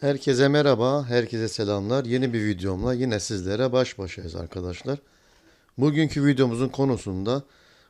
Herkese merhaba, herkese selamlar. Yeni bir videomla yine sizlere baş başayız arkadaşlar. Bugünkü videomuzun konusunda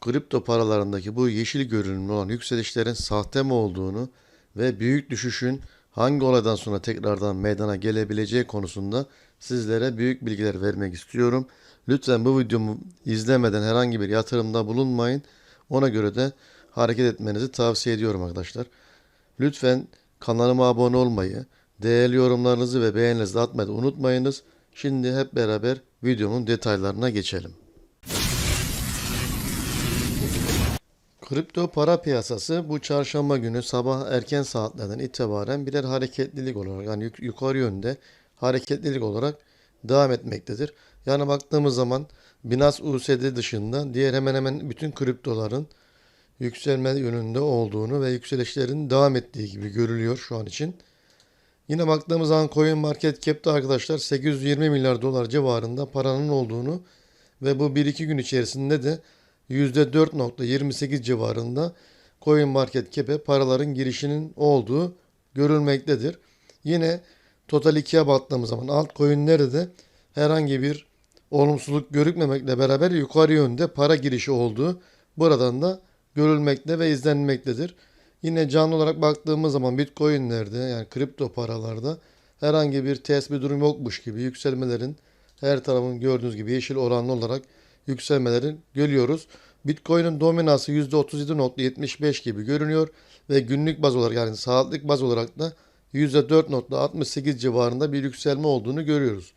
kripto paralarındaki bu yeşil görünümlü olan yükselişlerin sahte mi olduğunu ve büyük düşüşün hangi olaydan sonra tekrardan meydana gelebileceği konusunda sizlere büyük bilgiler vermek istiyorum. Lütfen bu videomu izlemeden herhangi bir yatırımda bulunmayın. Ona göre de hareket etmenizi tavsiye ediyorum arkadaşlar. Lütfen kanalıma abone olmayı, değerli yorumlarınızı ve beğenilerinizi de atmayı unutmayınız. Şimdi hep beraber videonun detaylarına geçelim. Kripto para piyasası bu çarşamba günü sabah erken saatlerden itibaren birer hareketlilik olarak yani yuk- yukarı yönde hareketlilik olarak devam etmektedir. Yani baktığımız zaman Binance USD dışında diğer hemen hemen bütün kriptoların yükselme yönünde olduğunu ve yükselişlerin devam ettiği gibi görülüyor şu an için. Yine baktığımız zaman Coin Market Cap'te arkadaşlar 820 milyar dolar civarında paranın olduğunu ve bu 1-2 gün içerisinde de %4.28 civarında Coin Market Cap'e paraların girişinin olduğu görülmektedir. Yine Total 2'ye baktığımız zaman altcoin'lerde de herhangi bir olumsuzluk görükmemekle beraber yukarı yönde para girişi olduğu buradan da görülmekte ve izlenmektedir. Yine canlı olarak baktığımız zaman Bitcoin'lerde yani kripto paralarda herhangi bir ters bir durum yokmuş gibi yükselmelerin her tarafın gördüğünüz gibi yeşil oranlı olarak yükselmelerin görüyoruz. Bitcoin'in dominansı %37.75 gibi görünüyor ve günlük baz olarak yani saatlik baz olarak da %4.68 civarında bir yükselme olduğunu görüyoruz.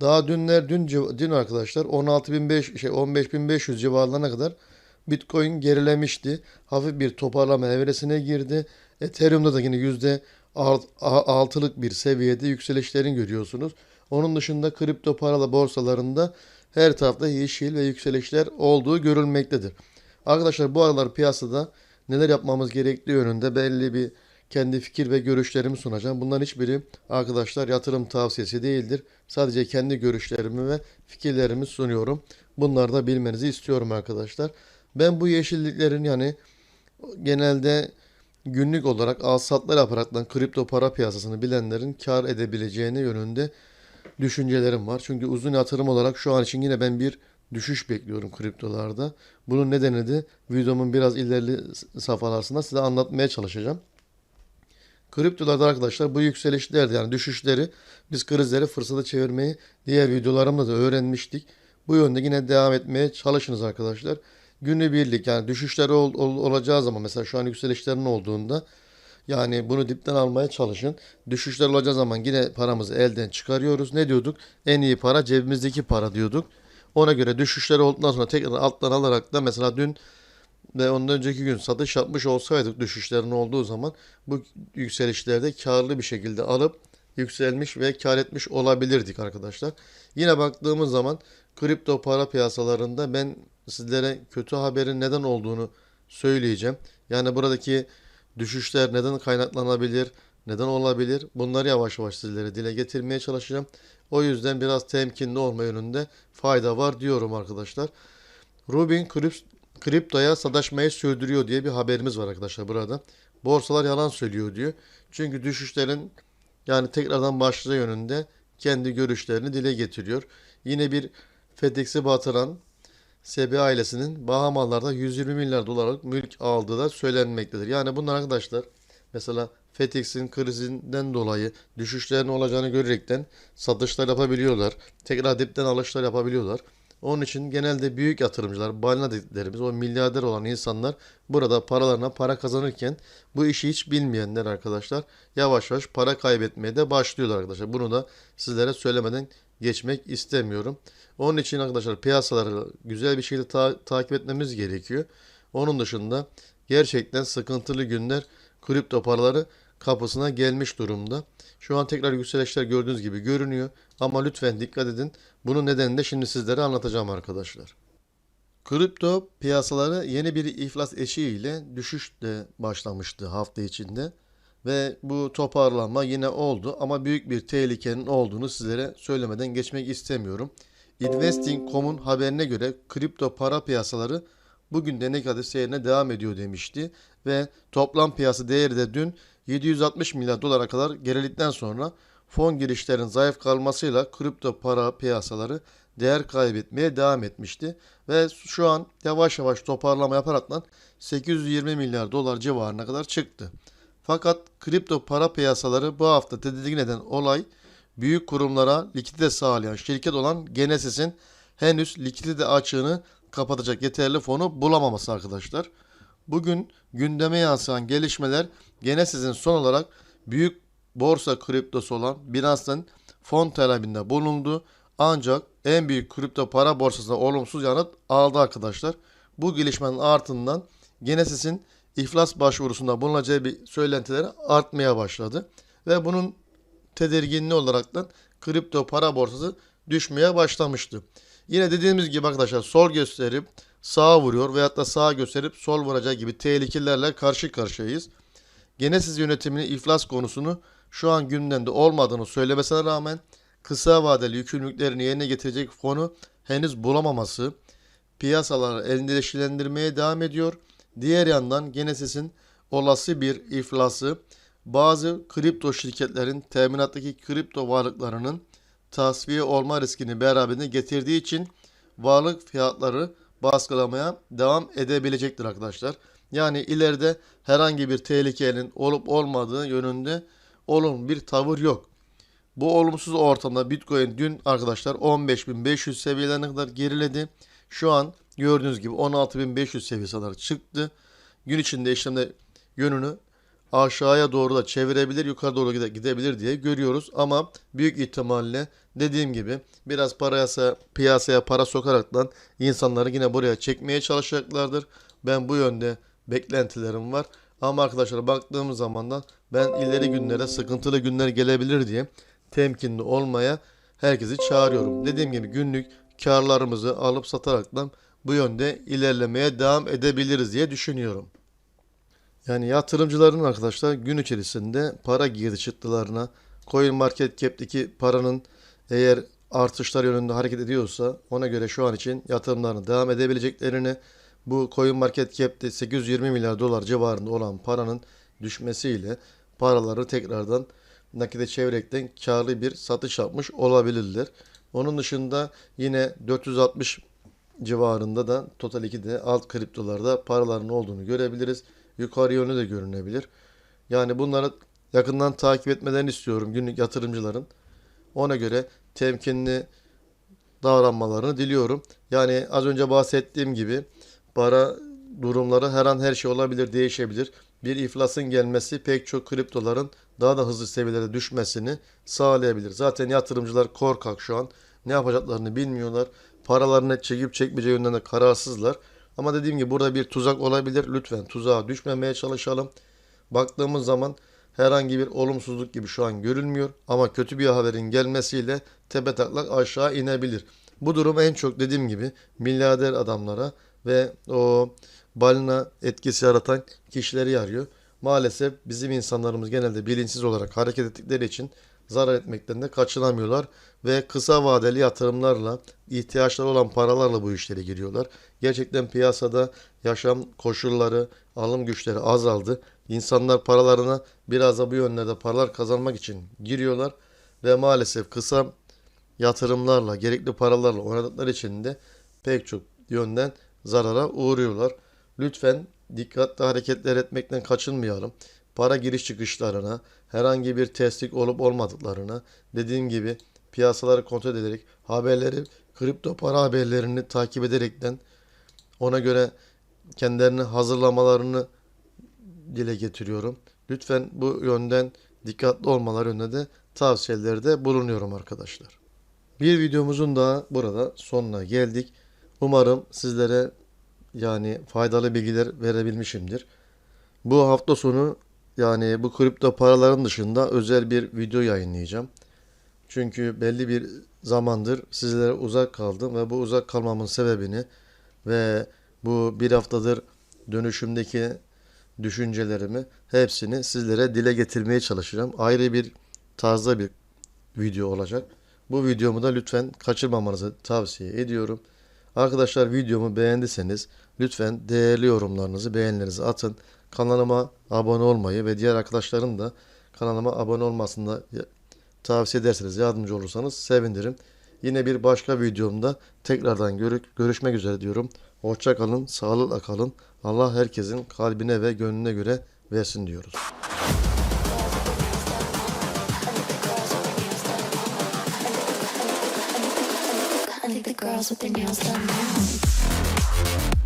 Daha dünler dün dün arkadaşlar 16.500 şey 15.500 civarlarına kadar Bitcoin gerilemişti. Hafif bir toparlama evresine girdi. Ethereum'da da yine yüzde alt- a- altılık bir seviyede yükselişlerin görüyorsunuz. Onun dışında kripto paralı borsalarında her tarafta yeşil ve yükselişler olduğu görülmektedir. Arkadaşlar bu aralar piyasada neler yapmamız gerektiği yönünde belli bir kendi fikir ve görüşlerimi sunacağım. Bunların hiçbiri arkadaşlar yatırım tavsiyesi değildir. Sadece kendi görüşlerimi ve fikirlerimi sunuyorum. Bunları da bilmenizi istiyorum arkadaşlar. Ben bu yeşilliklerin yani genelde günlük olarak al satlar yaparaktan kripto para piyasasını bilenlerin kar edebileceğine yönünde düşüncelerim var. Çünkü uzun yatırım olarak şu an için yine ben bir düşüş bekliyorum kriptolarda. Bunun nedeni de videomun biraz ilerli safhalarında size anlatmaya çalışacağım. Kriptolarda arkadaşlar bu yükselişlerde yani düşüşleri biz krizleri fırsata çevirmeyi diğer videolarımda da öğrenmiştik. Bu yönde yine devam etmeye çalışınız arkadaşlar. Günübirlik yani düşüşler ol- ol- olacağı zaman mesela şu an yükselişlerin olduğunda yani bunu dipten almaya çalışın. Düşüşler olacağı zaman yine paramızı elden çıkarıyoruz. Ne diyorduk? En iyi para cebimizdeki para diyorduk. Ona göre düşüşler olduktan sonra tekrar alttan alarak da mesela dün ve ondan önceki gün satış yapmış olsaydık düşüşlerin olduğu zaman bu yükselişlerde karlı bir şekilde alıp yükselmiş ve kar etmiş olabilirdik arkadaşlar. Yine baktığımız zaman kripto para piyasalarında ben sizlere kötü haberin neden olduğunu söyleyeceğim. Yani buradaki düşüşler neden kaynaklanabilir, neden olabilir? Bunları yavaş yavaş sizlere dile getirmeye çalışacağım. O yüzden biraz temkinli olma yönünde fayda var diyorum arkadaşlar. Rubin kriptoya sataşmayı sürdürüyor diye bir haberimiz var arkadaşlar burada. Borsalar yalan söylüyor diyor. Çünkü düşüşlerin yani tekrardan başlayacağı yönünde kendi görüşlerini dile getiriyor. Yine bir FedEx'i batıran SB ailesinin Bahamalarda 120 milyar dolarlık mülk aldığı da söylenmektedir. Yani bunlar arkadaşlar mesela FedEx'in krizinden dolayı düşüşlerin olacağını görerekten satışlar yapabiliyorlar. Tekrar dipten alışlar yapabiliyorlar. Onun için genelde büyük yatırımcılar, balina dediklerimiz, o milyarder olan insanlar burada paralarına para kazanırken bu işi hiç bilmeyenler arkadaşlar yavaş yavaş para kaybetmeye de başlıyorlar arkadaşlar. Bunu da sizlere söylemeden geçmek istemiyorum. Onun için arkadaşlar piyasaları güzel bir şekilde ta- takip etmemiz gerekiyor. Onun dışında gerçekten sıkıntılı günler kripto paraları kapısına gelmiş durumda. Şu an tekrar yükselişler gördüğünüz gibi görünüyor. Ama lütfen dikkat edin. Bunun nedenini de şimdi sizlere anlatacağım arkadaşlar. Kripto piyasaları yeni bir iflas eşiğiyle düşüşle başlamıştı hafta içinde. Ve bu toparlanma yine oldu ama büyük bir tehlikenin olduğunu sizlere söylemeden geçmek istemiyorum. Investing.com'un haberine göre kripto para piyasaları bugün de negatif seyrine devam ediyor demişti. ve toplam piyasa değeri de dün 760 milyar dolara kadar geriledikten sonra fon girişlerin zayıf kalmasıyla kripto para piyasaları değer kaybetmeye devam etmişti ve şu an yavaş yavaş toparlama yaparaktan 820 milyar dolar civarına kadar çıktı. Fakat kripto para piyasaları bu hafta tedirgin eden olay büyük kurumlara likidite sağlayan şirket olan Genesis'in henüz likidite açığını kapatacak yeterli fonu bulamaması arkadaşlar. Bugün gündeme yansıyan gelişmeler Genesis'in son olarak büyük borsa kriptosu olan Binance'ın fon talebinde bulundu. Ancak en büyük kripto para borsasına olumsuz yanıt aldı arkadaşlar. Bu gelişmenin ardından Genesis'in iflas başvurusunda bulunacağı bir söylentileri artmaya başladı. Ve bunun tedirginliği olaraktan kripto para borsası düşmeye başlamıştı. Yine dediğimiz gibi arkadaşlar sol gösterip sağa vuruyor veyahut da sağa gösterip sol vuracağı gibi tehlikelerle karşı karşıyayız. Genesis yönetiminin iflas konusunu şu an gündemde olmadığını söylemesine rağmen kısa vadeli yükümlülüklerini yerine getirecek fonu henüz bulamaması piyasaları endişelendirmeye devam ediyor. Diğer yandan Genesis'in olası bir iflası bazı kripto şirketlerin teminattaki kripto varlıklarının tasfiye olma riskini beraberinde getirdiği için varlık fiyatları baskılamaya devam edebilecektir arkadaşlar. Yani ileride herhangi bir tehlikenin olup olmadığı yönünde olumlu bir tavır yok. Bu olumsuz ortamda Bitcoin dün arkadaşlar 15.500 seviyelerine kadar geriledi. Şu an gördüğünüz gibi 16.500 seviyesine kadar çıktı. Gün içinde işlemde yönünü aşağıya doğru da çevirebilir, yukarı doğru gide- gidebilir diye görüyoruz. Ama büyük ihtimalle dediğim gibi biraz paraya, piyasaya para sokaraktan insanları yine buraya çekmeye çalışacaklardır. Ben bu yönde beklentilerim var. Ama arkadaşlar baktığımız zaman da ben ileri günlere sıkıntılı günler gelebilir diye temkinli olmaya herkesi çağırıyorum. Dediğim gibi günlük karlarımızı alıp sataraktan bu yönde ilerlemeye devam edebiliriz diye düşünüyorum. Yani yatırımcıların arkadaşlar gün içerisinde para girdi çıktılarına Coin Market Cap'teki paranın eğer artışlar yönünde hareket ediyorsa ona göre şu an için yatırımlarını devam edebileceklerini bu Coin Market Cap'te 820 milyar dolar civarında olan paranın düşmesiyle paraları tekrardan nakite çevirekten karlı bir satış yapmış olabilirler. Onun dışında yine 460 civarında da Total 2'de alt kriptolarda paraların olduğunu görebiliriz. Yukarı yönü de görünebilir. Yani bunları yakından takip etmelerini istiyorum günlük yatırımcıların. Ona göre temkinli davranmalarını diliyorum. Yani az önce bahsettiğim gibi para durumları her an her şey olabilir, değişebilir. Bir iflasın gelmesi pek çok kriptoların daha da hızlı seviyelere düşmesini sağlayabilir. Zaten yatırımcılar korkak şu an. Ne yapacaklarını bilmiyorlar. Paralarını çekip çekmeyeceği yönden de kararsızlar. Ama dediğim gibi burada bir tuzak olabilir. Lütfen tuzağa düşmemeye çalışalım. Baktığımız zaman herhangi bir olumsuzluk gibi şu an görülmüyor. Ama kötü bir haberin gelmesiyle tepe taklak aşağı inebilir. Bu durum en çok dediğim gibi milyarder adamlara ve o balina etkisi yaratan kişileri yarıyor. Maalesef bizim insanlarımız genelde bilinçsiz olarak hareket ettikleri için zarar etmekten de kaçınamıyorlar ve kısa vadeli yatırımlarla ihtiyaçları olan paralarla bu işlere giriyorlar. Gerçekten piyasada yaşam koşulları, alım güçleri azaldı. İnsanlar paralarına biraz da bu yönlerde paralar kazanmak için giriyorlar ve maalesef kısa yatırımlarla, gerekli paralarla oynadıkları için de pek çok yönden zarara uğruyorlar. Lütfen dikkatli hareketler etmekten kaçınmayalım. Para giriş çıkışlarına, herhangi bir terslik olup olmadıklarına, dediğim gibi piyasaları kontrol ederek, haberleri, kripto para haberlerini takip ederekten ona göre kendilerini hazırlamalarını dile getiriyorum. Lütfen bu yönden dikkatli olmaları yönünde de tavsiyelerde bulunuyorum arkadaşlar. Bir videomuzun daha burada sonuna geldik. Umarım sizlere yani faydalı bilgiler verebilmişimdir. Bu hafta sonu yani bu kripto paraların dışında özel bir video yayınlayacağım. Çünkü belli bir zamandır sizlere uzak kaldım ve bu uzak kalmamın sebebini ve bu bir haftadır dönüşümdeki düşüncelerimi hepsini sizlere dile getirmeye çalışacağım. Ayrı bir tarzda bir video olacak. Bu videomu da lütfen kaçırmamanızı tavsiye ediyorum. Arkadaşlar videomu beğendiyseniz lütfen değerli yorumlarınızı, beğenilerinizi atın. kanalıma abone olmayı ve diğer arkadaşların da kanalıma abone olmasını tavsiye ederseniz, yardımcı olursanız sevinirim. Yine bir başka videomda tekrardan görü- görüşmek üzere diyorum. Hoşça kalın, sağlıkla kalın. Allah herkesin kalbine ve gönlüne göre versin diyoruz. Girls with their nails done now.